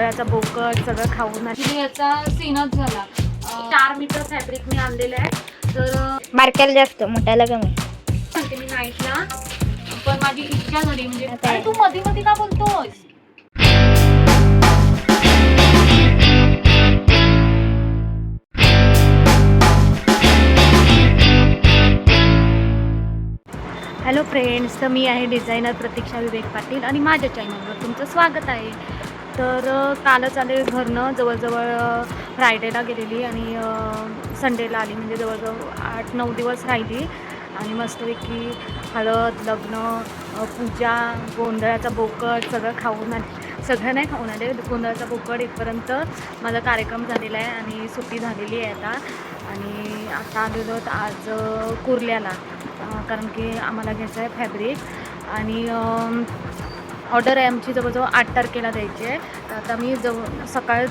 गोंधळाचा बोकट सगळं खाऊन ॲक्च्युली याचा सीनच झाला. चार मीटर फॅब्रिक मी आणलेलं आहे. तर बारक्याला जास्त मोठ्याला कमी. सांगते मी नाईटला. पण माझी इच्छा झाली म्हणजे अरे तू मध्ये मध्ये का बोलतोस? हॅलो फ्रेंड्स तर मी आहे डिझायनर प्रतीक्षा विवेक पाटील आणि माझ्या चॅनलवर तुमचं स्वागत आहे. तर कालच आले घरनं जवळजवळ फ्रायडेला गेलेली आणि संडेला आली. म्हणजे जवळजवळ आठ नऊ दिवस राहिली. आणि मस्तपैकी हळद लग्न पूजा गोंधळाचा बोकट सगळं खाऊन आले. सगळं नाही खाऊन आले. गोंधळाचा बोकट इथपर्यंत माझा कार्यक्रम झालेला आहे आणि सुट्टी झालेली आहे आता. आणि आता आलेलो आज कुर्ल्याला. कारण की आम्हाला घ्यायचं आहे फॅब्रिक. आणि ऑर्डर आहे आमची जवळजवळ आठ तारखेला द्यायची आहे. तर आता मी जवळ सकाळच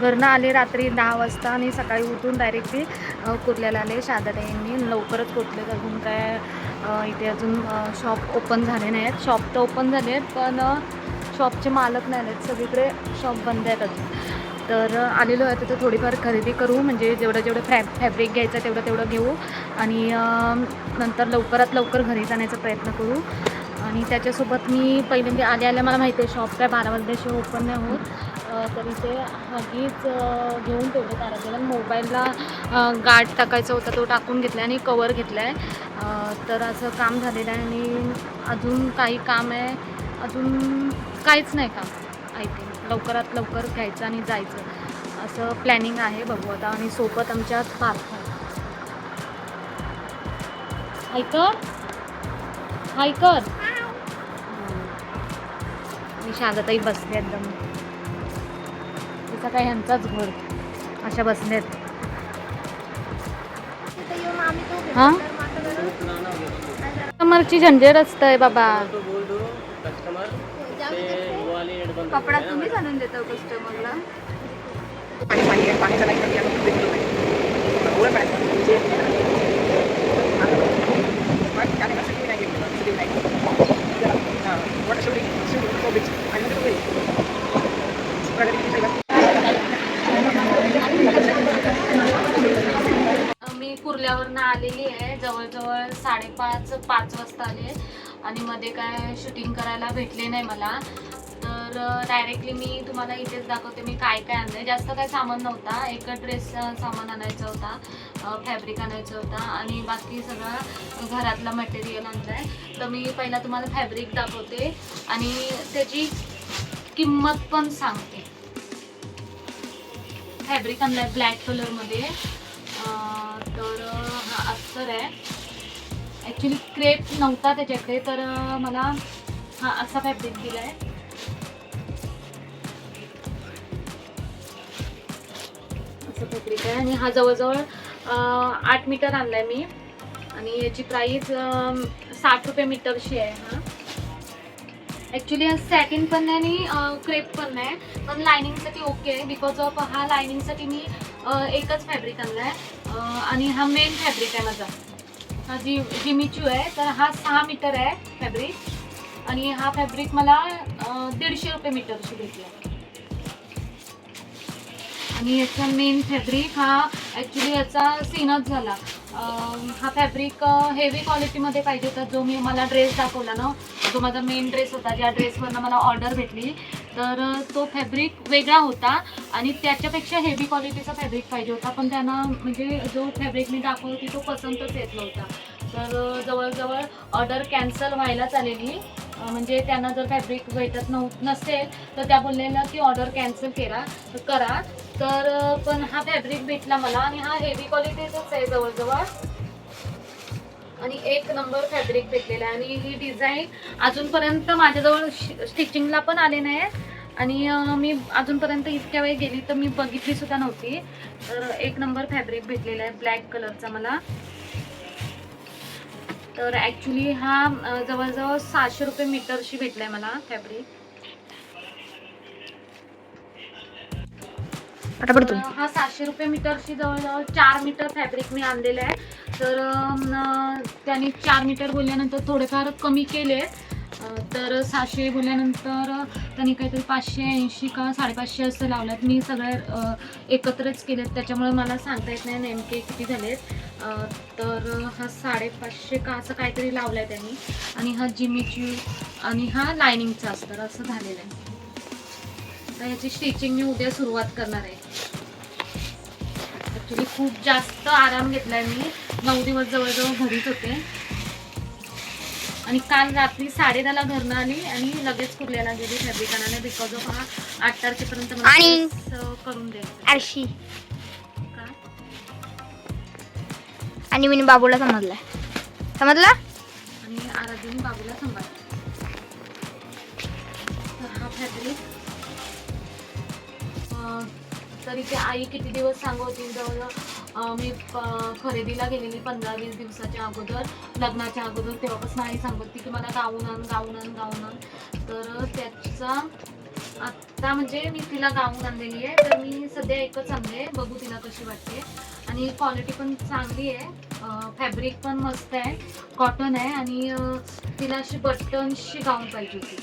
घरनं आले रात्री दहा वाजता आणि सकाळी उठून डायरेक्टली कुर्ल्याला आले. शारदाताईंनी लवकरच पोचले अजून काय इथे अजून शॉप ओपन झाले नाही आहेत शॉप तर ओपन झाले आहेत पण शॉपचे मालक नाही आहेत सगळीकडे शॉप बंद आहेत अजून. तर आलेलो आहे तिथं थोडीफार खरेदी करू. म्हणजे जेवढं जेवढं फॅ फॅब्रिक घ्यायचं तेवढं तेवढं घेऊ. आणि नंतर लवकरात लवकर घरी जाण्याचा प्रयत्न करू. आणि त्याच्यासोबत मी पहिल्यांदा आले आल्या मला माहिती आहे शॉप काय बारा वाजल्याशिवाय ओपन नाही होत. तरी तर इथे हगीच घेऊन ठेवले ताराला मोबाईलला गाठ टाकायचा होता तो टाकून घेतला आणि कवर घेतला आहे तर असं काम झालेलं आहे आणि अजून काही काम आहे. अजून काहीच नाही काम आय थिंक लवकरात लवकर घ्यायचं आणि जायचं. असं प्लॅनिंग आहे बघू आता. आणि सोबत आमच्या पार्क आहे ऐकर ऐकर मी शागताई बसले एकदम तिचा काय ह्यांचाच घोड अशा बसल्यात हां? कस्टमरची झंझट असतंय बाबा. कपडा तुम्हीच आणून देता कस्टमरला. मी कुर्ल्यावरनं आलेली आहे. जवळजवळ साडेपाच पाच वाजता आले आणि मध्ये काय शूटिंग करायला भेटले नाही मला. तर डायरेक्टली मी तुम्हाला इथेच दाखवते मी काय काय आणलं जास्त काय सामान नव्हता. एक ड्रेस सामान आणायचा होता. फॅब्रिक आणायचं होता. आणि बाकी सगळं घरातलं मटेरियल आणलं आहे तर मी पहिला तुम्हाला फॅब्रिक दाखवते. आणि त्याची किंमत पण सांगते. फॅब्रिक आणलाय आहे ब्लॅक कलरमध्ये तर हा अस्तर आहे. ॲक्च्युली क्रेप नव्हता त्याच्याकडे तर मला हा असा फॅब्रिक दिला आहे असं फॅब्रिक आहे. आणि हा जवळजवळ आठ मीटर आणला आहे मी. आणि याची प्राईस साठ रुपये मीटरची आहे हा. ॲक्च्युली सॅटिन पण नाही आणि क्रेप पण नाही. पण लायनिंगसाठी ओके आहे. बिकॉज ऑफ हा लायनिंगसाठी मी एकच फॅब्रिक आणला आहे आणि हा मेन फॅब्रिक आहे माझा. हा जी जिमिचू आहे तर हा सहा मीटर आहे फॅब्रिक आणि हा फॅब्रिक मला दीडशे रुपये मीटरची भेटला. आणि याचा मेन फॅब्रिक हा ॲक्च्युली याचा सीनच झाला. हा फॅब्रिक हेवी क्वालिटीमध्ये पाहिजे होता. जो मी मला ड्रेस दाखवला ना जो माझा मेन ड्रेस होता ज्या ड्रेसवरनं मला ऑर्डर भेटली तर तो फॅब्रिक वेगळा होता आणि त्याच्यापेक्षा हेवी क्वालिटीचा फॅब्रिक पाहिजे होता. पण त्यांना म्हणजे जो फॅब्रिक मी दाखवत होती तो पसंतच येत नव्हता. तर जवळजवळ ऑर्डर कॅन्सल व्हायलाच आलेली म्हणजे त्यांना जर फॅब्रिक भेटत नव्ह नसेल तर त्या बोललेल्या की ऑर्डर कॅन्सल केला करा. तर पण हा फॅब्रिक भेटला मला आणि हा हेवी क्वालिटीचाच आहे जवळजवळ. आणि एक नंबर फॅब्रिक भेटलेला आहे. आणि ही डिझाईन अजूनपर्यंत माझ्याजवळ स्टिचिंगला पण आले नाही आणि मी अजूनपर्यंत इतक्या वेळ गेली तर मी बघितली सुद्धा नव्हती. तर एक नंबर फॅब्रिक भेटलेला आहे ब्लॅक कलरचा मला. तर ॲक्च्युली हा जवळजवळ सहाशे रुपये मीटरशी भेटला आहे मला फॅब्रिक. पटापट तर हा सातशे रुपये मीटरची जवळजवळ चार मीटर फॅब्रिक मी आणलेलं आहे. तर अं, त्यांनी चार मीटर बोलल्यानंतर थोडेफार कमी केले. अं, तर सहाशे बोलल्यानंतर त्यांनी काहीतरी पाचशे ऐंशी का साडेपाचशे असं लावल्यात. मी सगळ्या अं, एकत्रच केलेत. त्याच्यामुळे मला सांगता येत नाही नेमके किती झालेत. अं, तर हा साडेपाचशे का असं काहीतरी लावलाय त्यांनी. आणि हा जिमीची आणि हा लायनिंगचा असतं. असं झालेलं आहे. तर याची स्टिचिंग मी उद्या सुरुवात करणार आहे. ॲक्च्युली खूप जास्त आराम घेतलाय मी. नऊ दिवस जवळजवळ घरीच होते. आणि काल रात्री साडेदहाला घरनं आली आणि लगेच कुर्ल्याला गेली फॅब्रिक आणायला बिकॉज ऑफ हा आठ तारखेपर्यंत मला करून का? आणि मी बाबूला समजला समजला? आणि आराध्याने बाबूला तर हा फॅब्रिक तरी ते आई किती दिवस सांगत होती जवळजवळ मी खरेदीला गेलेली पंधरा वीस दिवसाच्या अगोदर लग्नाच्या अगोदर तेव्हापासून आई सांगत होती की मला गाऊन आण गाऊन आण गाऊन आण. तर त्याचा आत्ता म्हणजे मी तिला गाऊन आणलेली आहे तर मी सध्या एकच आणले बघू तिला कशी वाटते. आणि क्वालिटी पण चांगली आहे फॅब्रिक पण मस्त आहे कॉटन आहे आणि तिला अशी बटनशी गाऊन पाहिजे होती.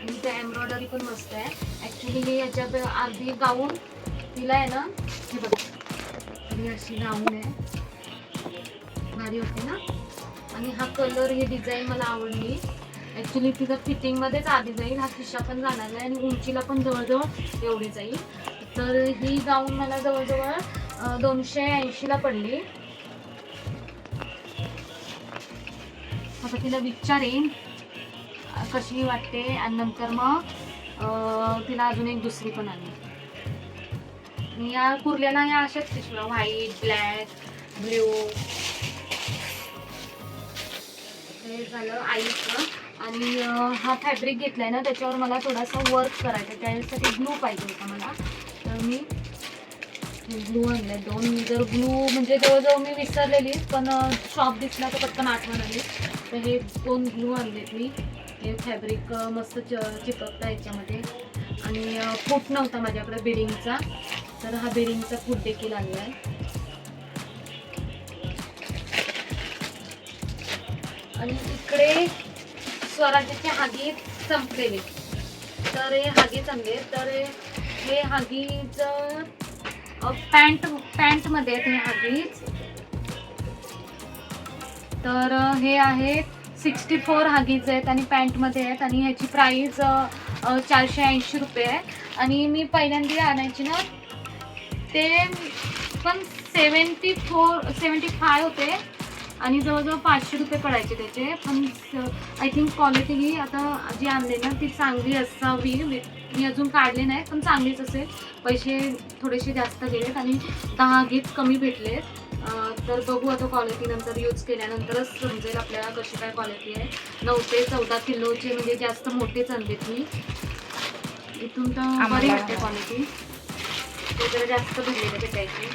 आणि त्या एम्ब्रॉयडरी पण मस्त आहे. ॲक्च्युली मी याच्यात अर्धी गाऊन तिला आहे ना हे बघ. ही अशी गाऊन आहे. भारी होते ना? आणि हा कलर ही डिझाईन मला आवडली. ॲक्च्युली तिथं फिटिंगमध्येच आधी जाईल. हा खिशा पण जाणार आहे आणि उंचीला पण जवळजवळ एवढी जाईल. तर ही गाऊन मला जवळजवळ दोनशे ऐंशीला पडली. आता तिला विचारेन कशी वाटते. आणि नंतर मग तिला अजून एक दुसरी पण आली आणि या कुर्ल्याला या अशाच पिशव्या व्हाईट ब्लॅक ब्ल्यू हे झालं आईचं. आणि हा फॅब्रिक घेतलाय ना त्याच्यावर मला थोडासा वर्क करायचा त्यासाठी ग्लू पाहिजे होता मला. तर मी ग्लू आणले दोन जर ग्लू म्हणजे जवळजवळ मी विसरलेली पण शॉप दिसला तर पटकन आठवण आली तर हे दोन ग्लू आणलेत मी. हे फॅब्रिक मस्त च चिपकता याच्यामध्ये. आणि फूट नव्हता माझ्याकडे बिडिंगचा. तर हा बेरिंगचा फूट देखील आणला आहे आणि इकडे स्वराज्याचे हागी संपलेले. तर हे हागे चांगले तर हे हागीच पॅन्ट पॅन्टमध्ये आहेत हे हागीच तर हे आहेत सिक्स्टी फोर हागीज आहेत आणि पॅन्टमध्ये आहेत. आणि ह्याची प्राईज चारशे ऐंशी रुपये आहे. आणि मी पहिल्यांदा आणायची ना ते पण सेवन्टी फोर सेवन्टी फाय होते. आणि जवळजवळ पाचशे रुपये पडायचे त्याचे. पण आय थिंक क्वालिटी ही आता जी आणली ना ती चांगली असावी. मी अजून काढले नाही पण चांगलीच असेल. पैसे थोडेसे जास्त गेलेत आणि दहा गीत कमी भेटलेत. तर बघू आता क्वालिटी नंतर यूज केल्यानंतरच समजेल आपल्याला कशी काय क्वालिटी आहे. नऊ ते चौदा किलोचे म्हणजे जास्त मोठेच आणलेत मी इथून तर बरी वाटते क्वालिटी ते जरा जास्त भरलेले भेटायचे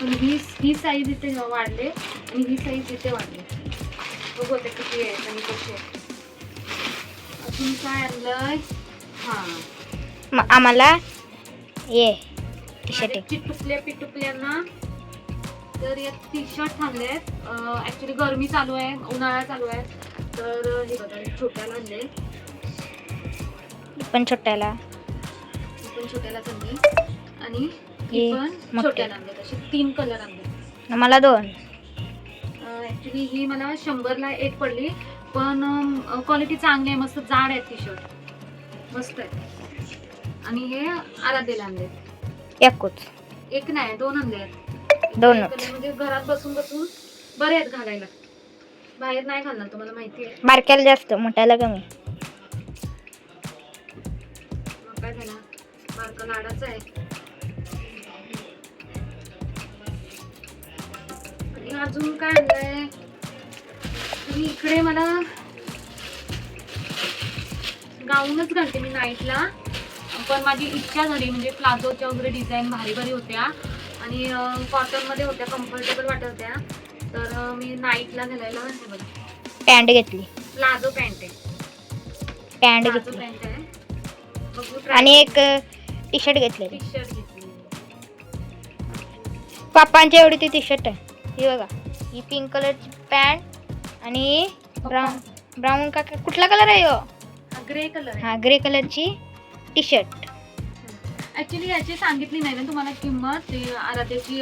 पण ही ही साईज इथे वाढले आणि ही साईज इथे वाढली. बघू आता किती आहे आणि कशी आहे. अजून काय आणलंय? हां. आम्हाला ये टी शर्ट चिटुकल्या पिटुकल्यांना तर या टी शर्ट आणले आहेत ॲक्च्युली गरमी चालू आहे उन्हाळा चालू आहे. तर हे बघा छोट्याला आणले पण छोट्याला. पण छोट्यालाच आणली आणि हे ही पण मोठे. असे तीन कलर आणले आम्हाला दोन. ॲक्च्युली ही मला शंभरला एक पडली पण क्वालिटी चांगली आहे मस्त जाड आहे टी शर्ट मस्त आहे आणि हे आराध्यला आणले एकूच. एक नाही दोन आणले आहेत. दोनच. एक म्हणजे घरात बसून बसून बरे आहेत घालायला. बाहेर नाही घालणार तुम्हाला माहिती आहे. बारक्याला जास्त मोठ्याला कमी. मग काय झालं? बारका लाडाचा आहे. अजून काय आणलंय आणि इकडे मला गाऊनच घालते मी नाईटला. पण माझी इच्छा झाली म्हणजे प्लाझोच्या वगैरे डिझाईन भारी भारी होत्या. आणि कॉटनमध्ये होत्या कम्फर्टेबल वाटत होत्या. तर मी नाईटला घालायला बघा पॅन्ट घेतली. प्लाझो पॅन्ट आहे. पॅन्ट घेतली. पॅन्ट आहे. आणि. एक टी शर्ट घेतलेली. टी शर्ट घेतली पापांची एवढी ती टी शर्ट आहे. ही बघा ही पिंक कलरची पॅन्ट आणि ब्राऊन ब्राऊन का कुठला कलर आहे हो? ग्रे कलर हा ग्रे कलरची टी शर्ट ऍक्च्युली याची सांगितली नाही ना तुम्हाला किंमत ती आराध्याची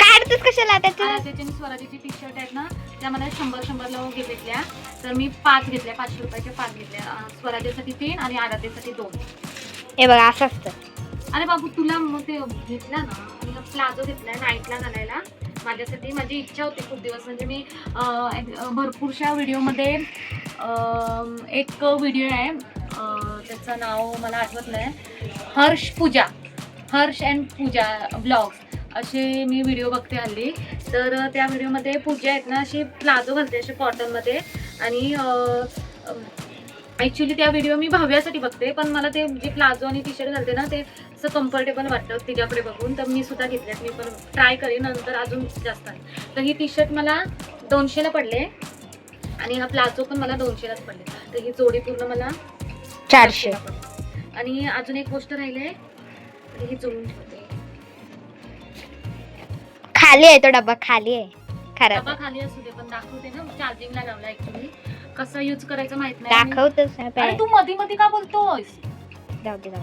काढतच कशाला आराध्याची आणि स्वराजीची टी शर्ट आहेत ना त्या मला शंभर शंभरला घेतल्या. तर मी पाच घेतल्या पाचशे रुपयाच्या पाच घेतल्या. स्वराज्यासाठी तीन आणि आराध्यासाठी दोन. हे बघा असं असतं. अरे बाबू तुला मग ते घेतला ना प्लाझो घेतलाय नाईटला घालायला. माझ्यासाठी माझी इच्छा होती खूप दिवस. म्हणजे मी भरपूरशा व्हिडिओमध्ये एक व्हिडिओ आहे. त्याचं नाव मला आठवत नाही. हर्ष पूजा. Harsh and Pooja blogs. असे मी व्हिडिओ बघते हल्ली. तर त्या व्हिडिओमध्ये पूजा आहेत ना अशी प्लाझो घालते असे कॉटनमध्ये. आणि ॲक्च्युली त्या व्हिडिओ मी भाव्यासाठी बघते. पण मला ते जे प्लाझो आणि टी शर्ट घालते ना ते असं कम्फर्टेबल वाटतं तिच्याकडे बघून तर मी सुद्धा घेतल्यात. मी पण ट्राय करेन नंतर अजून जास्त तर ही टी शर्ट मला दोनशेला पडले. आणि हा प्लाझो पण मला दोनशेलाच पडले. तर ही जोडी पूर्ण मला चारशे. आणि अजून एक गोष्ट राहिले ही जोडून ठेवते. खाली आहे तो डब्बा खाली आहे. खराब डबा खाली असू दे पण दाखवते ना चार्जिंगला लावला ऍक्च्युली कसं यूज करायचं माहीत नाही. दाखवतच. तू मधी मधी का बोलतोयस? जाऊ दे जाऊ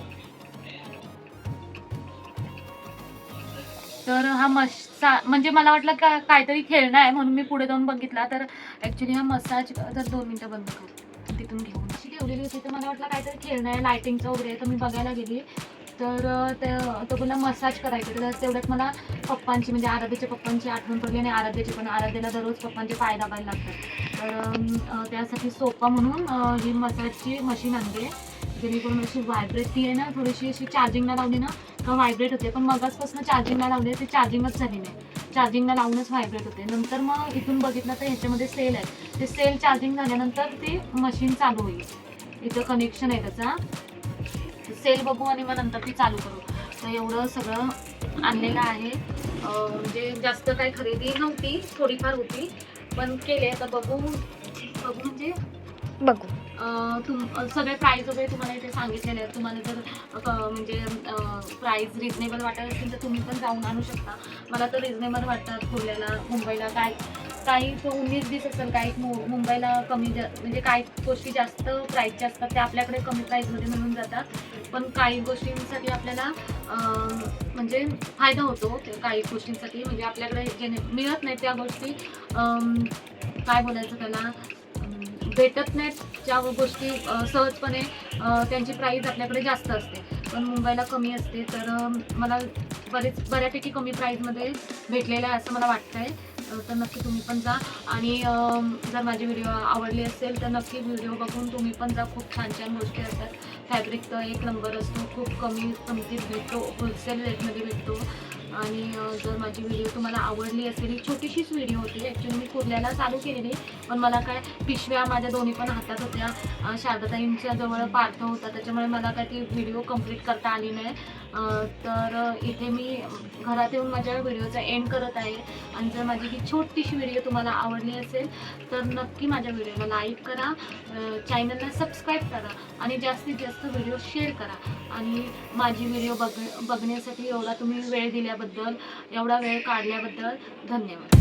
तर हा मसा म्हणजे मला वाटलं का काहीतरी खेळणं आहे म्हणून मी पुढे जाऊन बघितला. तर ऍक्च्युली हा मसाज जर दोन मिनटं बंद कर. तिथून घेऊन. अशी ठेवलेली होती तर मला वाटलं काहीतरी खेळणं आहे लायटिंगचं वगैरे तर मी बघायला गेली. तर ते तो बोला मसाज करायचं तर तेवढ्यात मला पप्पांची म्हणजे आराध्याच्या पप्पांची आठवण पडली आणि आराध्याची पण आराध्याला दररोज पप्पांचे पाय दाबायला लागतात. तर त्यासाठी सोपा म्हणून ही मसाजची मशीन आणते. जेणेकरून अशी व्हायब्रेट ती आहे ना थोडीशी अशी चार्जिंगला लावली ना का व्हायब्रेट होते. पण मगाचपासून चार्जिंगला लावली ते चार्जिंगच झाली नाही. चार्जिंगला लावूनच व्हायब्रेट होते. नंतर मग इथून बघितलं तर ह्याच्यामध्ये सेल आहे. ते सेल चार्जिंग झाल्यानंतर ते मशीन चालू होईल. इथं कनेक्शन आहे त्याचा. सेल बघू आणि मग नंतर ती चालू करू. तर एवढं सगळं आणलेलं आहे. म्हणजे जास्त काही खरेदी नव्हती थोडीफार होती. पण केले आता बघू बघू म्हणजे बघू. तुम सगळे प्राईज वगैरे तुम्हाला इथे सांगितलेले आहेत. तुम्हाला जर क- म्हणजे प्राईज रिजनेबल वाटत असतील तर तुम्ही पण जाऊन आणू शकता. मला तर रिजनेबल वाटतात पुण्याला मुंबईला. काय काही तो उन्नीस बीस असेल काही मु- मुंबईला कमी जा म्हणजे काही गोष्टी जास्त प्राईजच्या असतात त्या आपल्याकडे कमी प्राईजमध्ये मिळून जातात. पण काही गोष्टींसाठी आपल्याला म्हणजे फायदा होतो. काही गोष्टींसाठी म्हणजे आपल्याकडे जे मिळत नाही त्या गोष्टी. काय बोलायचं त्याला? भेटत नाहीत ज्या गोष्टी सहजपणे त्यांची प्राईज आपल्याकडे जास्त असते. पण मुंबईला कमी असते तर मला बरेच बऱ्यापैकी कमी प्राईजमध्ये भेटलेलं आहे असं मला वाटतं आहे तर नक्की तुम्ही पण जा. आणि जर माझी व्हिडिओ आवडले असेल तर नक्की व्हिडिओ बघून तुम्ही पण जा. खूप छान छान गोष्टी असतात. फॅब्रिक तर एक नंबर असतो. खूप कमी किमतीत भेटतो. होलसेल रेटमध्ये भेटतो. आणि जर माझी व्हिडिओ तुम्हाला आवडली असेल ही छोटीशीच व्हिडिओ होती. ॲक्च्युली मी कुर्ल्याला चालू केलेली पण मला काय पिशव्या माझ्या दोन्ही पण हातात होत्या. शारदाताईंच्या जवळ पार्थ होता त्याच्यामुळे मला काय ती व्हिडिओ कंप्लीट करता आली नाही. तर इथे मी घरात येऊन माझ्या व्हिडिओचा एंड करत आहे. आणि जर माझी ही छोटीशी व्हिडिओ तुम्हाला आवडली असेल तर नक्की माझ्या व्हिडिओला लाईक करा. चॅनलला सबस्क्राईब करा आणि जास्तीत जास्त व्हिडिओ शेअर करा. आणि माझी व्हिडिओ बघ बघण्यासाठी एवढा तुम्ही वेळ दिल्याबद्दल एवढा वेळ काढल्याबद्दल धन्यवाद.